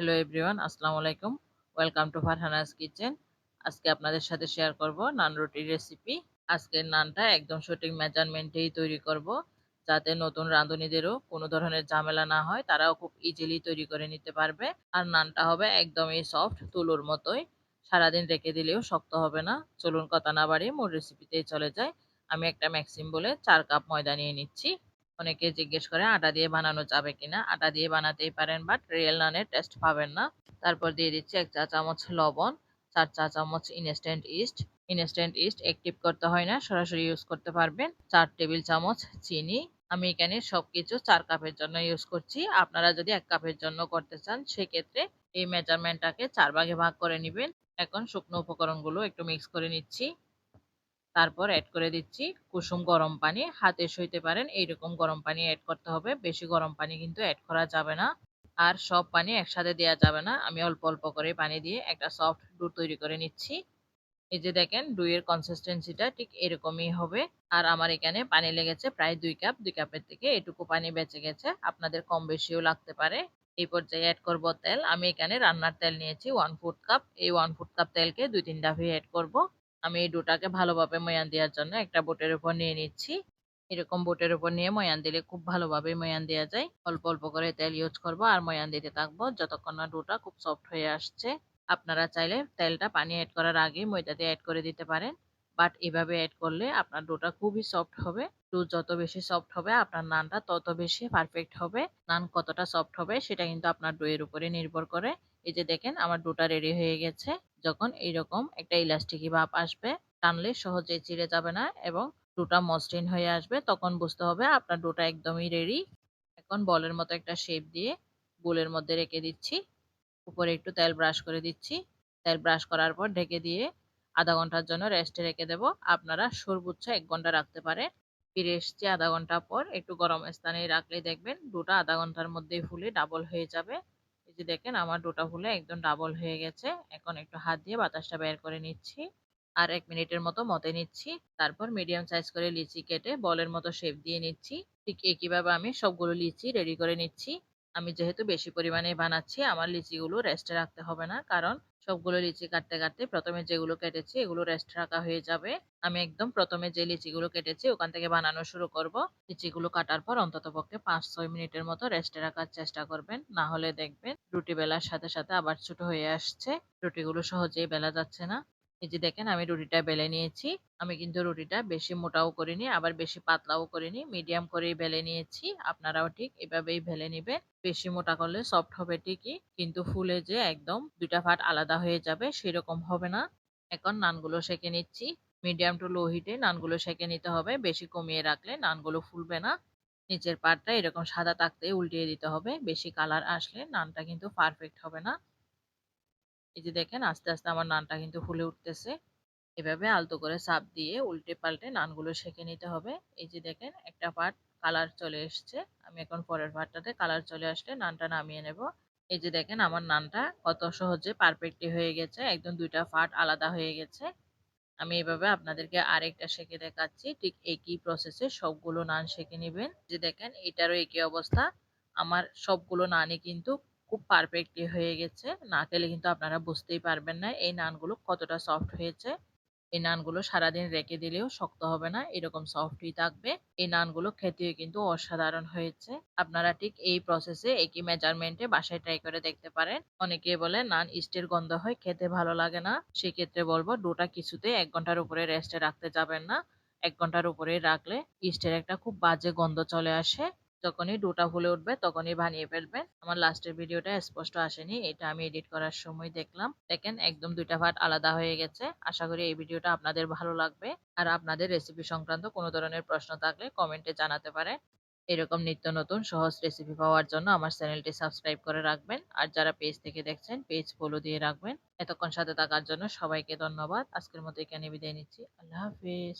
Hello everyone আসসালামু আলাইকুম welcome to Farhana's kitchen আজকে আপনাদের সাথে শেয়ার করব নান রুটির রেসিপি আজকের নানটা একদম সঠিক মেজারমেন্টেই তৈরি করব, যাতে নতুন রাঁধুনিদেরও কোনো ধরনের ঝামেলা না হয়, তারাও খুব ইজিলি তৈরি করে নিতে পারবে। আর নানটা হবে একদমই সফট তুলোর মতোই। সারাদিন রেখে দিলেও শক্ত হবে না। চলুন কথা না বাড়িয়ে মোর রেসিপিতেই চলে যায় আমি একটা ম্যাক্সিম বলে চার কাপ ময়দা নিয়ে নিচ্ছি। অনেকে জিজ্ঞেস করে, আটা দিয়ে বানানো যাবে কিনা? আটা দিয়ে বানাতেই পারেন বাট রিয়েল নানের টেস্ট পাবেন না। তারপর দিয়ে দিচ্ছি এক চা চামচ লবণ, চার চা চামচ instant yeast instant yeast active করতে হয় না, সরাসরি ইউজ করতে পারবেন। চার টেবিল চামচ চিনি। আমি এখানে সবকিছু চার কাপের জন্য ইউজ করছি। আপনারা যদি এক কাপের জন্য করতে চান, সেক্ষেত্রে এই মেজারমেন্টটাকে চার ভাগে ভাগ করে নেবেন। এখন শুকনো উপকরণগুলো একটু মিক্স করে নিচ্ছি। তারপর অ্যাড করে দিচ্ছি কুসুম গরম পানি। হাতে সইতে পারেন, এইরকম গরম পানি অ্যাড করতে হবে। বেশি গরম পানি কিন্তু অ্যাড করা যাবে না। আর সব পানি একসাথে দেওয়া যাবে না। আমি অল্প অল্প করে পানি দিয়ে একটা সফট ডু তৈরি করে নিচ্ছি। এই যে দেখেন, ডুয়ের কনসিস্টেন্সিটা ঠিক এরকমই হবে। আর আমার এখানে পানি লেগেছে প্রায় দুই কাপ। দুই কাপের থেকে এটুকু পানি বেঁচে গেছে। আপনাদের কম বেশিও লাগতে পারে। এই পর্যায়ে অ্যাড করব তেল। আমি এখানে রান্নার তেল নিয়েছি ওয়ান ফুট কাপ এই ওয়ান ফুট কাপ তেলকে দুই তিন ডাফি অ্যাড করব। আমি এই ডোটাকে ভালোভাবে ময়ান দেওয়ার জন্য একটা বোটের উপর নিয়ে নিচ্ছি। এরকম বোটের উপর নিয়ে ময়ান দিলে খুব ভালোভাবে ময়ান দেওয়া যায়। অল্প অল্প করে তেল ইউজ করব আর ময়ান দিতে থাকব যতক্ষণ না ডোটা খুব সফট হয়ে আসছে। আপনারা চাইলে তেলটা পানি অ্যাড করার আগে ময়দাতে অ্যাড করে দিতে পারেন। বাট এভাবে অ্যাড করলে আপনার ডোটা খুবই সফট হবে। ডো যত বেশি সফট হবে আপনার নানটা তত বেশি পারফেক্ট হবে। নান কতটা সফট হবে সেটা কিন্তু আপনার ডোয়ের উপরে নির্ভর করে। এই যে দেখেন, আমার দুটা রেডি হয়ে গেছে। যখন এইরকম একটা ইলাস্টিকি ভাব আসবে, টানলে সহজে চিড়ে যাবে না এবং ডোটা মসৃণ হয়ে আসবে। তখন বুঝতে হবে আপনার ডোটা একদমই রেডি এখন বলের মতো একটা শেপ দিয়ে বোলের মধ্যে রেখে দিচ্ছি। উপরে একটু তেল ব্রাশ করে দিচ্ছি। তেল ব্রাশ করার পর ঢেকে দিয়ে আধা ঘণ্টার জন্য রেস্টে রেখে দেব। আপনারা সর্বোচ্চ এক ঘণ্টা রাখতে পারে ফিরে এসছি আধা ঘণ্টা পর, একটু গরম স্থানে রাখলে দেখবেন দুটা আধা ঘণ্টার মধ্যেই ফুলে ডাবল হয়ে যাবে। যে দেখেন আমার ডোটা ফুলে একদম ডাবল হয়ে গেছে। এখন একটু হাত দিয়ে বাতাসটা বের করে নিচ্ছি। আর এক মিনিটের মতো মতে নিচ্ছি। তারপর মিডিয়াম সাইজ করে লিচি কেটে বলের মতো শেপ দিয়ে নিচ্ছি। ঠিক একইভাবে আমি সবগুলো লিচি রেডি করে নিচ্ছি। আমি যেহেতু বেশি পরিমাণে বানাচ্ছি, আমার লিচিগুলো রেস্টে রাখতে হবে না। কারণ সবগুলো লিচি কাটতে কাটতে প্রথমে যেগুলো কেটেছি, এগুলো রেস্ট রাখা হয়ে যাবে। আমি একদম প্রথমে যে লিচিগুলো কেটেছি, ওখান থেকে বানানো শুরু করব। লিচিগুলো কাটার পর অন্তত পক্ষে পাঁচ ছয় মিনিটের মতো রেস্টে রাখার চেষ্টা করবেন। না হলে দেখবেন রুটি বেলার সাথে সাথে আবার ছোট হয়ে আসছে। রুটিগুলো সহজেই বেলা যাচ্ছে না। এই যে দেখেন, আমি রুটিটা বেলে নিয়েছি। আমি কিন্তু রুটিটা বেশি মোটাও করিনি, আবার বেশি পাতলাও করিনি। মিডিয়াম করেই বেলে নিয়েছি। আপনারাও ঠিক এভাবেই বেলে নেবেন। বেশি মোটা করলে সফট হবে ঠিকই, কিন্তু ফুলে যে একদম দুইটা ফাট আলাদা হয়ে যাবে সেরকম হবে না। এখন নানগুলো সেঁকে নিচ্ছি। মিডিয়াম টু লো হিটে নানগুলো সেঁকে নিতে হবে। বেশি কমিয়ে রাখলে নানগুলো ফুলবে না। নিচের পাটটা এরকম সাদা তাকতে উল্টিয়ে দিতে হবে। বেশি কালার আসলে নানটা কিন্তু পারফেক্ট হবে না। এই যে দেখেন, আস্তে আস্তে আমার নানটা কিন্তু ফুলে উঠতেছে। এভাবে আলতো করে সাপ দিয়ে উল্টে পাল্টে নানগুলো সেঁকে নিতে হবে। এই যে দেখেন, একটা পার্ট কালার চলে এসছে। আমি এখন পরের পার্টটাতে কালার চলে আসলে নানটা নামিয়ে নেব। এই যে দেখেন, আমার নানটা কত সহজে পারফেক্টলি হয়ে গেছে। একদম দুইটা পার্ট আলাদা হয়ে গেছে। আমি এভাবে আপনাদেরকে আরেকটা শেখে দেখাচ্ছি। ঠিক একই প্রসেসে সবগুলো নান শেখে নেবেন। যে দেখেন, এটারও একই অবস্থা। আমার সবগুলো নানই কিন্তু খুব পারফেক্টলি হয়ে গেছে। না খেলে কিন্তু আপনারা বুঝতেই পারবেন না এই নানগুলো কতটা সফট হয়েছে। এই নানগুলো সারাদিন রেখে দিলেও শক্ত হবে না, এরকম সফটই থাকবে। এই নানগুলো খেতেও কিন্তু অসাধারণ হয়েছে। আপনারা ঠিক এই প্রসেসে একই মেজারমেন্টে বাসায় ট্রাই করে দেখতে পারেন। অনেকে বলে, নান ইস্টের গন্ধ হয়, খেতে ভালো লাগে না। সেক্ষেত্রে বলব, ডোটা কিছুতে এক ঘণ্টার উপরে রেস্টে রাখতে যাবেন না। এক ঘণ্টার উপরে রাখলে ইস্টের একটা খুব বাজে গন্ধ চলে আসে। যখনই ডোটা ফুলে উঠবে তখনই বানিয়ে ফেলবেন। আমার লাস্টের ভিডিওটা স্পষ্ট আসেনি, এটা আমি এডিট করার সময় দেখলাম। দেখেন একদম দুইটা ভাট আলাদা হয়ে গেছে। আশা করি এই ভিডিওটা আপনাদের ভালো লাগবে। আর আপনাদের রেসিপি সংক্রান্ত কোনো ধরনের প্রশ্ন থাকলে কমেন্টে জানাতে পারে এরকম নিত্য নতুন সহজ রেসিপি পাওয়ার জন্য আমার চ্যানেলটি সাবস্ক্রাইব করে রাখবেন। আর যারা পেজ থেকে দেখছেন পেজ ফলো দিয়ে রাখবেন। এতক্ষণ সাথে থাকার জন্য সবাইকে ধন্যবাদ। আজকের মতো এখানে বিদায় নিচ্ছি। আল্লাহ হাফিজ।